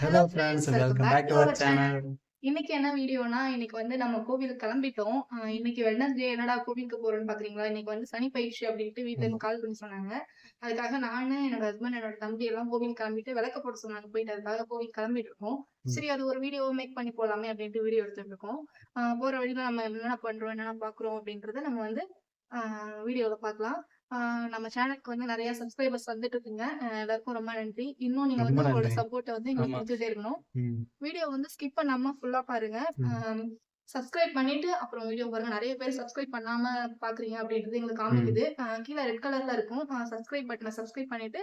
Hello friends welcome back to our channel இன்னைக்கு என்ன வீடியோனா இன்னைக்கு வந்து நம்ம கோவிலுக்கு கிளம்பிட்டோம். இன்னைக்கு வெட்னஸ்டே என்னடா கோவிலுக்கு போறோம்னு பாக்குறீங்களா? இன்னைக்கு வந்து சனி பயிற்சி அப்படின்ட்டு வீட்டுல இருந்து கால் பண்ணி சொன்னாங்க. அதுக்காக நானு என்னோட ஹஸ்பண்ட் என்னோட தம்பி எல்லாம் கோவில் கிளம்பிட்டு விளக்க போட சொன்னாங்க. போயிட்டு அதுக்காக கோவில் கிளம்பிட்டு இருக்கோம். சரி அது ஒரு வீடியோ மேக் பண்ணி போலாமே அப்படின்ட்டு வீடியோ எடுத்துட்டு இருக்கோம். போற வழியில நம்ம என்னென்ன பண்றோம் என்னென்ன பாக்குறோம் அப்படின்றத நம்ம வந்து வீடியோல பார்க்கலாம் ஆஹ் நம்ம சேனலுக்கு வந்து நிறைய சப்ஸ்கிரைபர்ஸ் வந்துட்டு இருக்குங்க எல்லாருக்கும் ரொம்ப நன்றி. இன்னும் நீங்க வந்து உங்களோட. சப்போர்ட்டை வந்து எங்களுக்கு. கொடுத்துட்டே இருக்கணும். வீடியோ வந்து ஸ்கிப் பண்ணாம ஃபுல்லா பாருங்க. சப்ஸ்கிரைப் பண்ணிட்டு அப்புறம் வீடியோ பாருங்க. நிறைய பேர் சப்ஸ்கிரைப் பண்ணாம பாக்குறீங்க அப்படின்றது எங்களுக்கு காமிக்குது. கீழே ரெட் கலர்ல இருக்கும். சப்ஸ்கிரைப் பட்டனை சப்ஸ்கிரைப் பண்ணிட்டு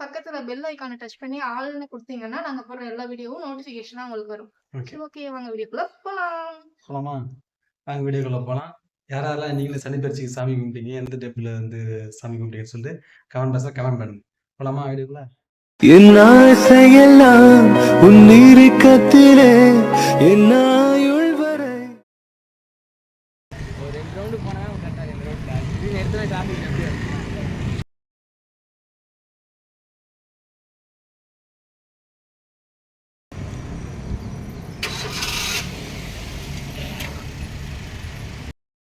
பக்கத்துல பெல் ஐக்கானை டச் பண்ணி ஆள்னு கொடுத்தீங்கன்னா நாங்க போடுற எல்லா வீடியோவும் நோட்டிபிகேஷனா உங்களுக்கு வரும். ஓகே வாங்க வீடியோக்குள்ள போலாம். போலாமா? வாங்க வீடியோக்குள்ள போகலாம் யார் யாரெல்லாம் நீங்களும் சனி பயிற்சிக்கு சாமி கும்பிட்டீங்க எந்த டெம்பிள் வந்து சாமி கும்பிட்டீங்கன்னு சொல்லிட்டு கமெண்ட் பாக்ஸில் கமெண்ட் பண்ணுங்க. போலாமா வீடியோக்குள்ள? என் ஆசையெல்லாம் உன் இறுக்கத்திலே என்ன ஆயுள் வரை ஒரு ரெண்டு ரவுண்டு போனா கரெக்டாக ரெண்டு ரவுண்டு இது இடத்துல டிராஃபிக் எப்படி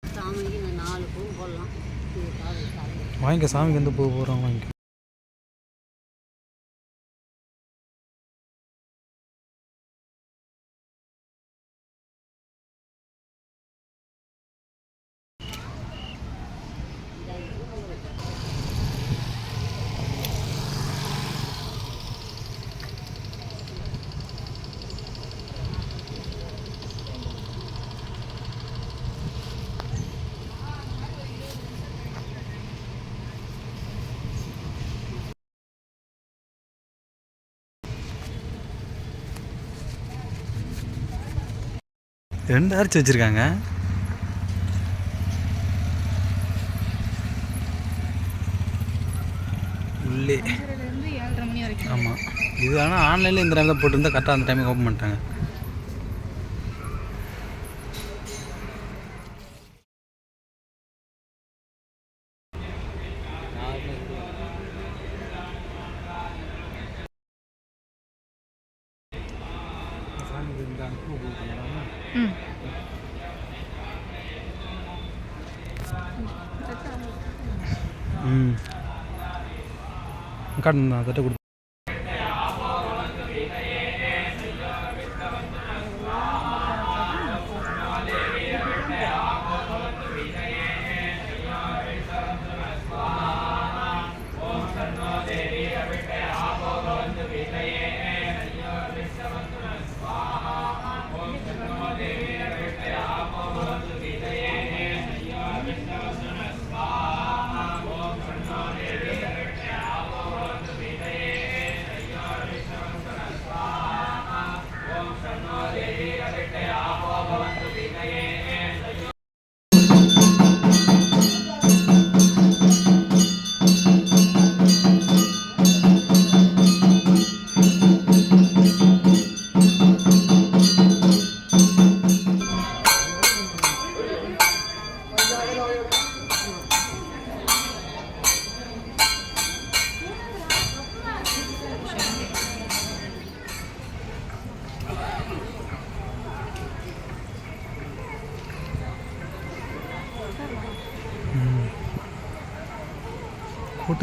சாமிக்கு இந்த நாலு பூ போடலாம் இதுக்காக சாமி வாங்கிக்க சாமிக்கு வந்து பூ போடுறாங்க வாங்கிக்க ரெண்டு அரைச்சி வச்சிருக்காங்க. உள்ளே. ஆமாம் இது ஆனால் ஆன்லைனில் இந்த டைம் தான் போட்டிருந்தா கரெக்டாக அந்த டைமுக்கு ஓப்பன் பண்ணிட்டாங்க. ம். കണ്ണാ അതൊക്കെ കൊടുത്തു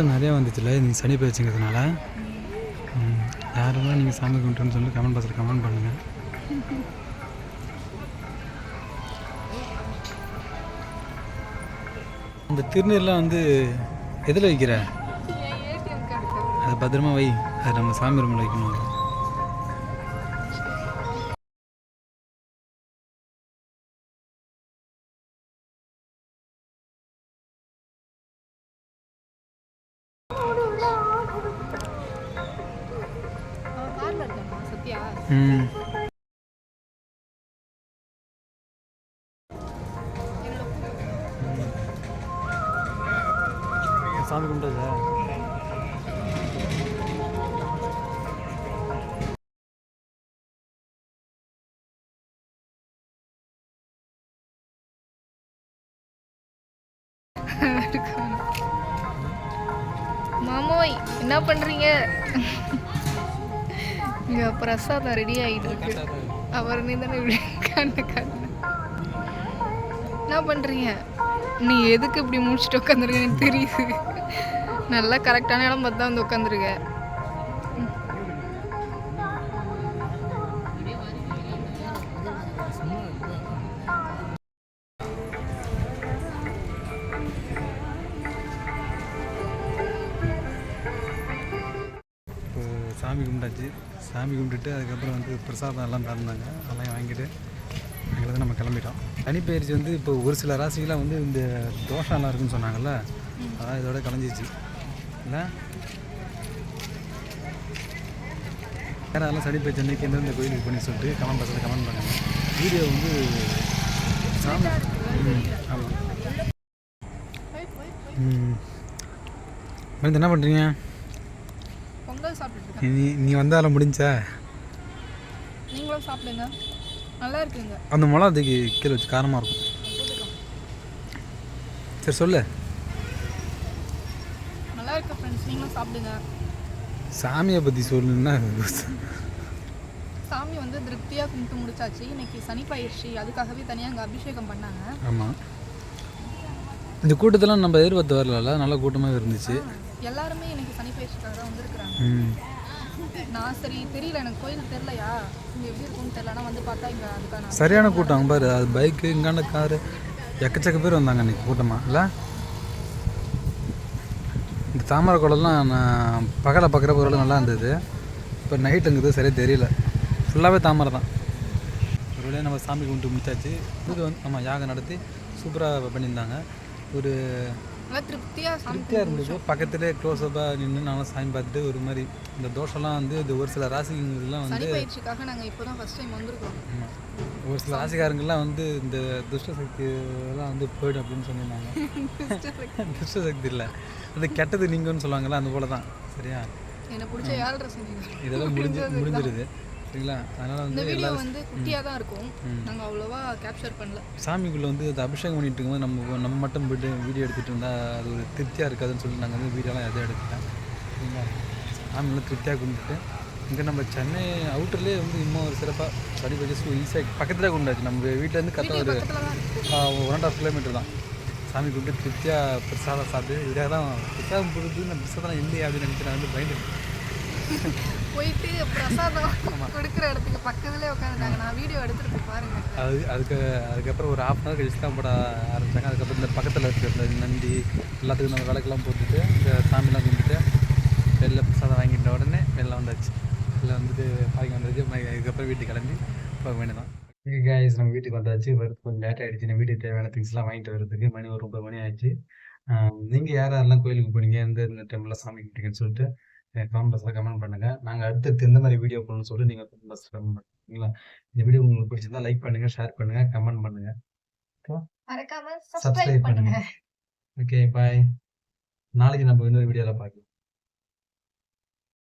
கூட்டம் நிறையா வந்துச்சுல நீங்கள் சனி பயிற்சிங்கிறதுனால. யாரெல்லாம் நீங்கள் சாமி கும்பிட்டுன்னு சொல்லி கமெண்ட் பாக்ஸில் கமெண்ட் பண்ணுங்கள் இந்த திருநீர்லாம் வந்து எதில் வைக்கிற? அதை பத்திரமா வை. அது நம்ம சாமி ரூமில் வைக்கணும். ம். சாமி கும்பிட்டது? மாமோய் என்ன பண்றீங்க? இங்கே பிரசாதம் ரெடி ஆகிட்டு இருக்கு. அவர் நீ தானே இப்படி கண்ணு கண்ணு. என்ன பண்ணுறீங்க நீ எதுக்கு இப்படி முடிச்சுட்டு உட்காந்துருக்கேன்னு தெரியுது. நல்லா கரெக்டான இடம் பார்த்து தான் வந்து உட்காந்துருக்க சாமி கும்பிட்டாச்சு. சாமி கும்பிட்டுட்டு அதுக்கப்புறம் வந்து பிரசாதம் எல்லாம் தந்தாங்க. அதெல்லாம் வாங்கிட்டு அங்கே நம்ம கிளம்பிட்டோம். தனிப்பயிற்சி வந்து இப்போ ஒரு சில ராசிகளாக வந்து இந்த தோஷம்லாம் இருக்குன்னு சொன்னாங்கல்ல? அதான் இதோட கலைஞ்சிச்சு இல்லை வேறு அதெல்லாம் சனிப்பயிற்சி அன்னைக்கு எந்தெந்த கோயிலுக்கு பண்ணி சொல்லிட்டு கமெண்ட் பாக்ஸில் கமெண்ட் பண்ணுங்கள் வீடியோ வந்து சாமி ஆமாம் ம். மருந்து என்ன பண்ணுறீங்க சாப்பிட்டுட்டு நீ நீ வந்தாலும் முடிஞ்சா? நீங்களும் சாப்பிடுங்க. நல்லா இருக்குங்க. அந்த மிளகா தூக்கி கீழே வச்சு காரமாக இருக்கும். சரி சொல்லு. நல்லா இருக்கு ஃப்ரெண்ட்ஸ் நீங்களும் சாப்பிடுங்க. சாமியை பற்றி சொல்லுன்னா சாமி வந்து திருப்தியாக கும்பிட்டு முடிச்சாச்சு. இன்னைக்கு சனி பயிற்சி அதுக்காகவே தனியாக அங்கே அபிஷேகம் பண்ணாங்க. ஆமாம் இந்த கூட்டத்தெல்லாம் நம்ம எதிர்பார்த்து வரல நல்ல கூட்டமாக இருந்துச்சு. எல்லாருமே இன்னைக்கு சனி பயிற்சிக்காக தான் வந்திருக்கிறாங்க. நான் சரி தெரியல எனக்கு கோயில் தெரியலையா? இங்கே எப்படி இருக்கும்னு தெரியல. ஆனால் வந்து பார்த்தா இங்கே அதுக்கான சரியான கூட்டம். பாரு அது பைக்கு இங்கான காரு எக்கச்சக்க பேர் வந்தாங்க அன்றைக்கி கூட்டமாக இல்லை? இந்த தாமரை குளம்லாம் நான் பகலை பார்க்குற பொருள் நல்லா இருந்தது. இப்போ நைட்டுங்கிறது சரியாக தெரியல. ஃபுல்லாகவே தாமரை தான். ஒரு வழியாக நம்ம சாமி கும்பிட்டு முடிச்சாச்சு. இது வந்து நம்ம யாகம் நடத்தி சூப்பராக பண்ணியிருந்தாங்க. ஒரு நல்லா திருப்தியாக திருப்தியாக இருந்தது. பக்கத்துலேயே க்ளோஸ்அப்பாக நின்று நானும் சாமி பார்த்துட்டு ஒரு மாதிரி இந்த தோஷம்லாம் வந்து இது ஒரு சில ராசிகள்லாம் சனி வந்து பயிற்சிக்காக நாங்கள் இப்போ தான் ஃபஸ்ட் டைம் வந்திருக்கோம். ஒரு சில ராசிக்காரங்கெல்லாம் வந்து இந்த துஷ்ட சக்தி எல்லாம் வந்து போயிடும் அப்படின்னு சொல்லியிருந்தாங்க. துஷ்ட சக்தி இல்லை. அது கெட்டது நீங்கன்னு சொல்லுவாங்கல்ல அந்த போல தான் சரியா? எனக்கு பிடிச்ச சனி இதெல்லாம் முடிஞ்சு முடிஞ்சிருது. சரிங்களா? அதனால் வந்து வீடியோ வந்து குட்டியாக தான் இருக்கும். நாங்கள் அவ்வளோவா கேப்சர் பண்ணல. சாமிக்குள்ளே வந்து அது அபிஷேகம் பண்ணிட்டு இருக்கும்போது நம்ம நம்ம மட்டும் போயிட்டு வீடியோ எடுத்துகிட்டு இருந்தால் அது ஒரு திருப்தியாக இருக்காதுன்னு சொல்லி நாங்கள் வந்து வீடியோலாம் எதுவும் எடுத்துட்டேன் சரிங்களா? சாமியெல்லாம் திருப்தியாக கும்பிட்டுட்டு இங்கே நம்ம சென்னை அவுட்டர்லேயே வந்து இன்னும் ஒரு சிறப்பாக சரி பற்றி ஈஸியாக பக்கத்தில் கொண்டாச்சு. நம்ம வீட்டிலேருந்து கரெக்டாக ஒரு ஒன் அண்ட் ஆஃப் கிலோமீட்டர் தான். சாமி கும்பிட்டு திருப்தியாக பிரசாதம் சாப்பிட்டு இதுக்காக தான் பிரசாதம் கொடுத்து நான் பிரசாதம் இல்லையா அப்படின்னு நினச்சி நான் வந்து பயந்துட்டேன். போயிட்டு பிரசாதம் கொடுக்குற இடத்துக்கு பக்கத்துலேயே உட்காந்துட்டாங்க நான் வீடியோ எடுத்துட்டு போய் பாருங்க. அது அதுக்கு அதுக்கப்புறம் ஒரு ஹாஃப் அன் ஹவர் கழிச்சு தான் போட ஆரம்பித்தாங்க அதுக்கப்புறம் இந்த பக்கத்தில் இருக்கிற இந்த நந்தி எல்லாத்துக்கும் நம்ம விளக்கெல்லாம் போட்டுட்டு இந்த சாமிலாம் கும்பிட்டு வெளில பிரசாதம் வாங்கிட்ட உடனே வெளில வந்தாச்சு. வெளில வந்துட்டு பாக்கி வந்தாச்சு அதுக்கப்புறம் வீட்டுக்கு கிளம்பி போக வேண்டியதான் கைஸ் நம்ம வீட்டுக்கு வந்தாச்சு. வரது கொஞ்சம் லேட் ஆகிடுச்சு நம்ம வீட்டுக்கு தேவையான திங்ஸ்லாம் வாங்கிட்டு வரதுக்கு மணி ஒரு ஒன்பது மணி ஆயிடுச்சு. நீங்கள் யார் யாரெல்லாம் கோயிலுக்கு போனீங்க? எந்த இந்த டைமில் சாமி கும்பிட்டீங்கன்னு சொல்லிட்டு கமெண்ட் பாக்ஸில் கமெண்ட் பண்ணுங்கள் நாங்கள் அடுத்தடுத்து எந்த மாதிரி வீடியோ போடணும்னு சொல்லிட்டு நீங்கள் கமெண்ட் பாக்ஸில் கமெண்ட் பண்ணுங்களா இந்த வீடியோ உங்களுக்கு பிடிச்சிருந்தா லைக் பண்ணுங்கள் ஷேர் பண்ணுங்கள் கமெண்ட் பண்ணுங்கள் மறக்காம சப்ஸ்கிரைப் பண்ணுங்க. ஓகே பாய் நாளைக்கு நம்ம இன்னொரு வீடியோவில் பார்க்கலாம்.